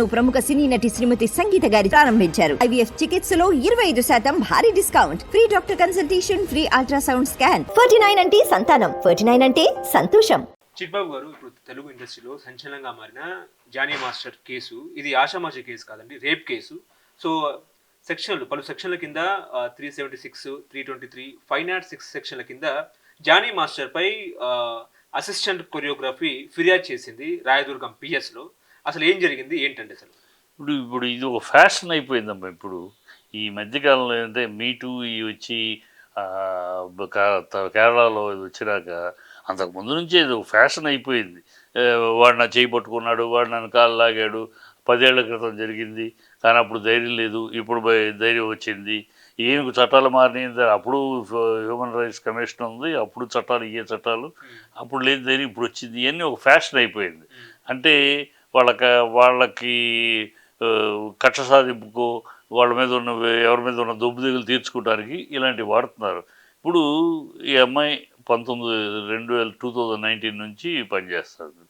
ప్రముఖ సినీ నటి శ్రీమతి సంగీత గారి ప్రారంభించారు. ఐవీఎఫ్ చికిత్సలో ఇరవై ఐదు శాతం భారీ discount. Free doctor consultation free ultrasound scan. Forty nine అంటే సంతానం. ఫోర్టీ నైన్ అంటే సంతోషం. చిట్బాబు గారు ఇప్పుడు తెలుగు ఇండస్ట్రీలో సంచలనంగా మారిన జానీ మాస్టర్ కేసు ఇది ఆషామాషి కేసు కాదండి రేప్ కేసు. సో సెక్షన్లు పలు సెక్షన్ల కింద three seventy six three twenty three five naught six సెక్షన్ల కింద జానీ మాస్టర్పై అసిస్టెంట్ కొరియోగ్రఫీ ఫిర్యాదు చేసింది రాయదుర్గం పిఎస్లో అసలు ఏం జరిగింది? ఏంటండి అసలు? ఇప్పుడు ఇప్పుడు ఇది ఒక ఫ్యాషన్ అయిపోయిందమ్మా. ఇప్పుడు ఈ మధ్యకాలంలో ఏంటంటే మీటూ ఈ వచ్చి కేరళలో ఇది వచ్చినాక అంతకు ముందు నుంచే ఇది ఒక ఫ్యాషన్ అయిపోయింది. వాడు నా చేయి పట్టుకున్నాడు వాడు నన్ను కాలు లాగాడు పదేళ్ళ క్రితం జరిగింది కానీ అప్పుడు ధైర్యం లేదు ఇప్పుడు ధైర్యం వచ్చింది. ఏమి చట్టాలు మారినాయి అప్పుడు హ్యూమన్ రైట్స్ కమిషన్ ఉంది అప్పుడు చట్టాలు ఇయ్యే చట్టాలు అప్పుడు లేదు ధైర్యం ఇప్పుడు వచ్చింది ఇవన్నీ ఒక ఫ్యాషన్ అయిపోయింది. అంటే వాళ్ళకి వాళ్ళకి కక్ష సాధింపుకో వాళ్ళ మీద ఉన్న ఎవరి మీద ఉన్న దొబ్బుదిగులు తీర్చుకోవడానికి ఇలాంటివి వాడుతున్నారు. ఇప్పుడు ఈ అమ్మాయి పంతొమ్మిది రెండు వేల టూ థౌజండ్ నైన్టీన్ నుంచి పనిచేస్తుంది.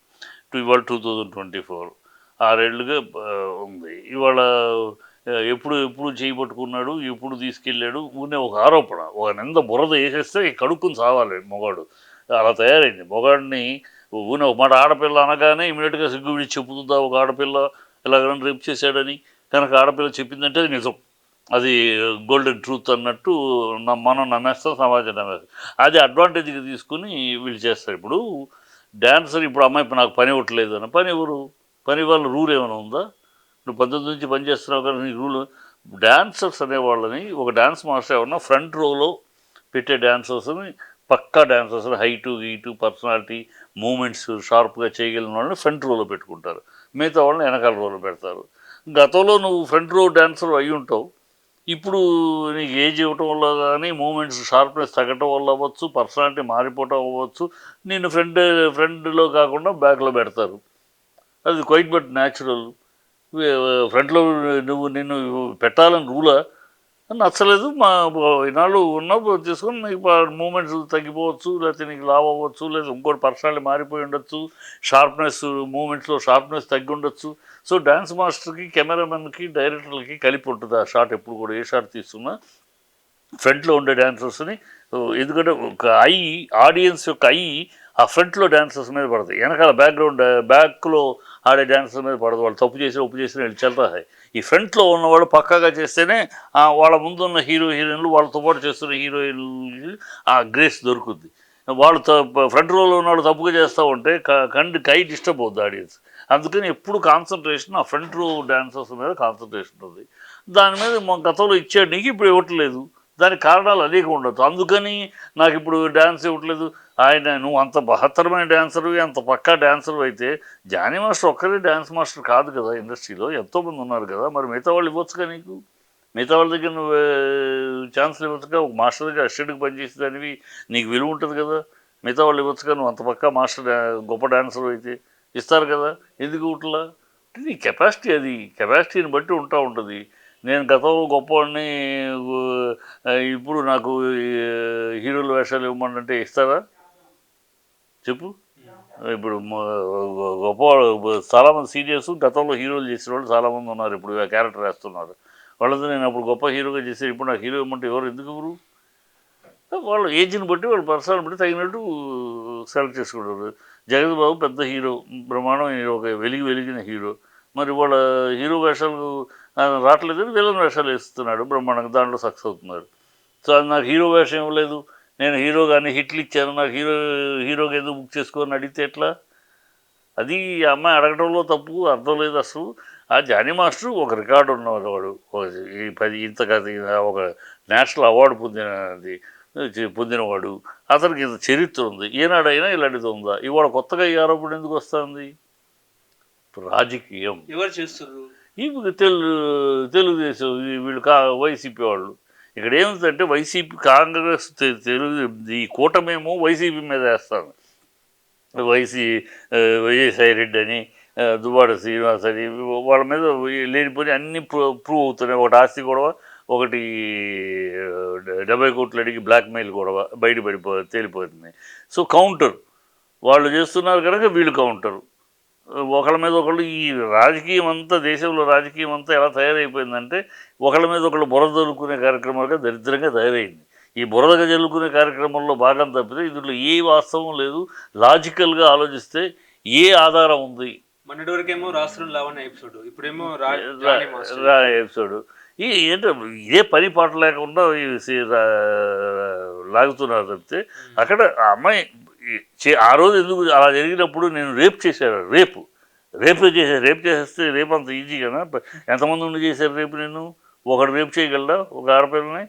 టూ ఇవాళ టూ థౌజండ్ ట్వంటీ ఫోర్. ఆరేళ్ళుగా ఉంది. ఇవాళ ఎప్పుడు ఎప్పుడు చేయబట్టుకున్నాడు ఎప్పుడు తీసుకెళ్ళాడు ఊనే ఒక ఆరోపణ. ఒక నింద బురద వేసేస్తే కడుక్కుని సావాలి మొగాడు అలా తయారైంది. మొగాడిని ఊనే ఒక మాట ఆడపిల్ల అనగానే ఇమీడియట్గా సిగ్గు విడిచి చెప్పుతుందా? ఒక ఆడపిల్ల ఇలాగని రేపు చేశాడని. కనుక ఆడపిల్ల చెప్పిందంటే అది నిజం. అది గోల్డెన్ ట్రూత్ అన్నట్టు మనం నమ్మేస్తాం సమాజం నమ్మేస్తాం. అది అడ్వాంటేజ్గా తీసుకుని వీళ్ళు చేస్తారు. ఇప్పుడు డ్యాన్సర్ ఇప్పుడు అమ్మాయి ఇప్పుడు నాకు పని ఇవ్వట్లేదు అని పని ఎవరు పని వాళ్ళ రూల్ ఏమైనా ఉందా? నువ్వు పద్ధతి నుంచి పని చేస్తున్నావు కదా నీకు రూల్ డ్యాన్సర్స్ అనేవాళ్ళని ఒక డ్యాన్స్ మాస్టర్ ఏమన్నా ఫ్రంట్ రోలో పెట్టే డ్యాన్సర్స్ని పక్కా డ్యాన్సర్స్ హైటు గీటు పర్సనాలిటీ మూమెంట్స్ షార్ప్గా చేయగలిగిన వాళ్ళని ఫ్రంట్ రోలో పెట్టుకుంటారు. మిగతా వాళ్ళని వెనకాల రోలో పెడతారు. గతంలో నువ్వు ఫ్రంట్ రో డ్యాన్సర్ అయి ఉంటావు. ఇప్పుడు నీకు ఏజ్ ఇవ్వటం వల్ల కానీ మూమెంట్స్ షార్ప్నెస్ తగ్గటం వల్ల అవ్వచ్చు పర్సనాలిటీ మారిపోవటం అవ్వచ్చు నేను ఫ్రెండ్ ఫ్రెండ్లో కాకుండా బ్యాక్లో పెడతారు. అది క్వైట్ బట్ న్యాచురల్. ఫ్రంట్లో నువ్వు నిన్ను పెట్టాలని రూలా నచ్చలేదు. మా ఈనాడు ఉన్నప్పుడు తీసుకొని నీకు మూమెంట్స్ తగ్గిపోవచ్చు లేకపోతే నీకు లావ్ అవ్వచ్చు లేదా ఇంకోటి పర్సనాలిటీ మారిపోయి ఉండొచ్చు షార్ప్నెస్ మూమెంట్స్లో షార్ప్నెస్ తగ్గి ఉండొచ్చు. సో డ్యాన్స్ మాస్టర్కి కెమెరామెన్కి డైరెక్టర్లకి కలిపి ఉంటుంది ఆ షాట్ ఎప్పుడు కూడా ఏ షాట్ తీస్తున్నా. ఫ్రంట్లో ఉండే డ్యాన్సర్స్ని ఎందుకంటే ఒక ఐ ఆడియన్స్ యొక్క ఐ ఆ ఫ్రంట్లో డ్యాన్సర్స్ మీద పడుతుంది వెనకాల బ్యాక్గ్రౌండ్ బ్యాక్లో ఆడే డ్యాన్సర్ మీద పడదు. వాళ్ళు తప్పు చేసి ఒప్పు చేసిన వీళ్ళు చల్తా ఈ ఫ్రంట్లో ఉన్నవాళ్ళు పక్కాగా చేస్తేనే వాళ్ళ ముందున్న హీరో హీరోయిన్లు వాళ్ళతో పాటు చేస్తున్న హీరోయిన్లు ఆ గ్రేస్ దొరుకుద్ది. వాళ్ళు ఫ్రంట్ రోలో ఉన్న తప్పుగా చేస్తూ ఉంటే క- కండి కై డిస్టర్బ్ అవుద్ది ఆడియన్స్. అందుకని ఎప్పుడు కాన్సన్ట్రేషన్ ఆ ఫ్రంట్ రో డాన్సర్స్ మీద కాన్సన్ట్రేషన్ ఉంది. దాని మీద మా గతంలో ఇచ్చాడు. నీకు ఇప్పుడు ఇవ్వట్లేదు. దానికి కారణాలు అనేక ఉండొచ్చు. అందుకని నాకు ఇప్పుడు డ్యాన్స్ ఇవ్వట్లేదు. ఆయన నువ్వు అంత బహత్తరమైన డాన్సరు అంత పక్కా డ్యాన్సరు అయితే జానీ మాస్టర్ ఒక్కరే డ్యాన్స్ మాస్టర్ కాదు కదా ఇండస్ట్రీలో. ఎంతోమంది ఉన్నారు కదా. మరి మిగతా వాళ్ళు ఇవ్వచ్చుగా నీకు? మిగతా వాళ్ళ దగ్గర నువ్వు ఛాన్స్లు ఇవ్వచ్చుగా? ఒక మాస్టర్ దగ్గర అసిస్టెంట్కి పనిచేసేదానివి నీకు విలువ ఉంటుంది కదా. మిగతా వాళ్ళు ఇవ్వచ్చుగా? నువ్వు అంత పక్కా మాస్టర్ గొప్ప డాన్సర్ అయితే ఇస్తారు కదా. ఎందుకు ఇట్లా నీ కెపాసిటీ అది. కెపాసిటీని బట్టి ఉంటా ఉంటుంది. నేను గతంలో గొప్పవాడిని ఇప్పుడు నాకు హీరోల వేషాలు ఇవ్వమంటే ఇస్తారా? చెప్పు. ఇప్పుడు గొప్ప చాలామంది సీరియస్ గతంలో హీరోలు చేసిన వాళ్ళు చాలామంది ఉన్నారు. ఇప్పుడు ఆ క్యారెక్టర్ వేస్తున్నారు. వాళ్ళతో నేను అప్పుడు గొప్ప హీరోగా చేశాను ఇప్పుడు నాకు హీరో ఇవ్వమంటే ఎవరు? ఎందుకు ఎవరు వాళ్ళ ఏజ్ని బట్టి వాళ్ళ పర్సనల్ బట్టి తగినట్టు సెలెక్ట్ చేసుకుంటారు. జగత్ బాబు పెద్ద హీరో బ్రహ్మాండం ఒక వెలిగి వెలిగిన హీరో. మరి వాళ్ళ హీరో వేషాలు రావట్లేదు విలన్ వేషాలు వేస్తున్నాడు బ్రహ్మాండంగా దాంట్లో సక్సెస్ అవుతున్నారు. సో అది నాకు హీరో వేషం ఇవ్వలేదు. నేను హీరో కానీ హిట్లు ఇచ్చాను నాకు హీరో హీరోగా ఎందుకు బుక్ చేసుకొని అడిగితే ఎట్లా? అది ఆ అమ్మాయి అడగడంలో తప్పు అర్థం లేదు అసలు. ఆ జానీ మాస్టర్ ఒక రికార్డు ఉన్నవాడు వాడు. ఈ పది ఇంత ఒక నేషనల్ అవార్డు పొందినది చి- పొందినవాడు. అతనికి ఇంత చరిత్ర ఉంది. ఏనాడైనా ఇలాంటిది ఉందా? ఇవాళ కొత్తగా ఈ ఆరోపణ ఎందుకు వస్తుంది? రాజకీయం. ఎవరు చేస్తున్నారు? ఈ తెలు తెలుగుదేశం ఈ వీళ్ళు కా వైసీపీ వాళ్ళు. ఇక్కడ ఏమిటంటే వైసీపీ కాంగ్రెస్ తెలుగు ఈ కూటమేమో వైసీపీ మీద వేస్తాను వైసీ విజయసాయి రెడ్డి అని దువ్వాడ శ్రీనివాస్ అని వాళ్ళ మీద లేనిపోయి అన్ని ప్రూ ప్రూవ్ అవుతున్నాయి. ఒకటి ఆస్తి గొడవ ఒకటి డెబ్బై కోట్లు అడిగి బ్లాక్మెయిల్ గొడవ బయటపడిపో తేలిపోతుంది. So counter. వాళ్ళు చేస్తున్నారు కనుక వీళ్ళు కౌంటర్. ఒకళ్ళ మీద ఒకళ్ళు ఈ రాజకీయం అంతా దేశంలో రాజకీయం అంతా ఎలా తయారైపోయిందంటే ఒకళ్ళ మీద ఒకళ్ళు బురద చల్లుకునే కార్యక్రమాలుగా దరిద్రంగా తయారైంది. ఈ బురదగా చల్లుకునే కార్యక్రమంలో భాగం తప్పితే ఇందులో ఏ వాస్తవం లేదు. లాజికల్గా ఆలోచిస్తే ఏ ఆధారం ఉంది? మొన్నటి వరకేమో రాష్ట్రం లావణ్య ఎపిసోడ్ ఇప్పుడేమో రా- ఎపిసోడ్. ఈ ఏంటో ఇదే పని పాట లేకుండా లాగుతున్నారు తప్పితే అక్కడ ఆ అమ్మాయి ఆ రోజు ఎందుకు అలా జరిగినప్పుడు నేను రేప్ చేశాను రేపు. రేపు చేసే రేపు చేసేస్తే రేపు అంత ఈజీ కదా. ఎంతమంది ఉండి చేశారు రేపు నేను ఒకడు రేపు చేయగలడా? ఒక ఆడపిల్లని?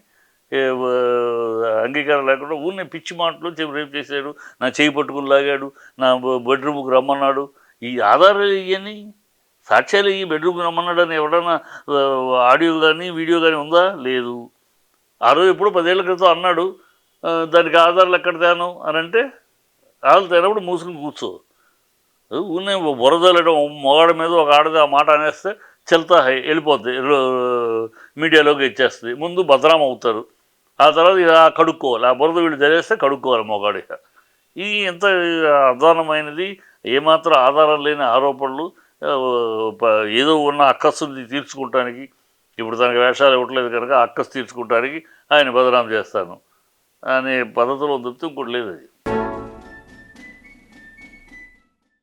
అంగీకారం లేకుండా ఊరిని పిచ్చి మాటలు చెప్పి రేపు చేశాడు నా చేయి పట్టుకుని లాగాడు నా బెడ్రూమ్కి రమ్మన్నాడు. ఈ ఆధారాలు ఇవన్నీ సాక్ష్యాలు ఈ బెడ్రూమ్కి రమ్మన్నాడు అని ఎవడన్నా ఆడియో కానీ వీడియో కానీ ఉందా? లేదు. ఆ రోజు ఎప్పుడు పదేళ్ళ క్రితం అన్నాడు దానికి ఆధారాలు ఎక్కడ తేను? అని అంటే కాళ్ళు తేనప్పుడు మూసుకుని కూర్చో. ఊనే బురదలడం మొగాడి మీద ఒక ఆడది ఆ మాట అనేస్తే చెల్తా హై వెళ్ళిపోద్ది మీడియాలోకి ఇచ్చేస్తుంది ముందు భద్రాం అవుతారు. ఆ తర్వాత ఇక కడుక్కోవాలి. ఆ బురద వీళ్ళు జరిగేస్తే కడుక్కోవాలి మొగాడు ఇక. ఇది ఎంత అధ్వానమైనది ఏమాత్రం ఆధారం లేని ఆరోపణలు ఏదో ఉన్న అక్కస్సుని తీర్చుకుంటానికి ఇప్పుడు తనకి వేషాలు ఇవ్వట్లేదు కనుక అక్కస్ తీర్చుకుంటానికి ఆయన బదనాం చేస్తాను. అనే పద్ధతిలో తప్పితే ఇంకోటి లేదు అది.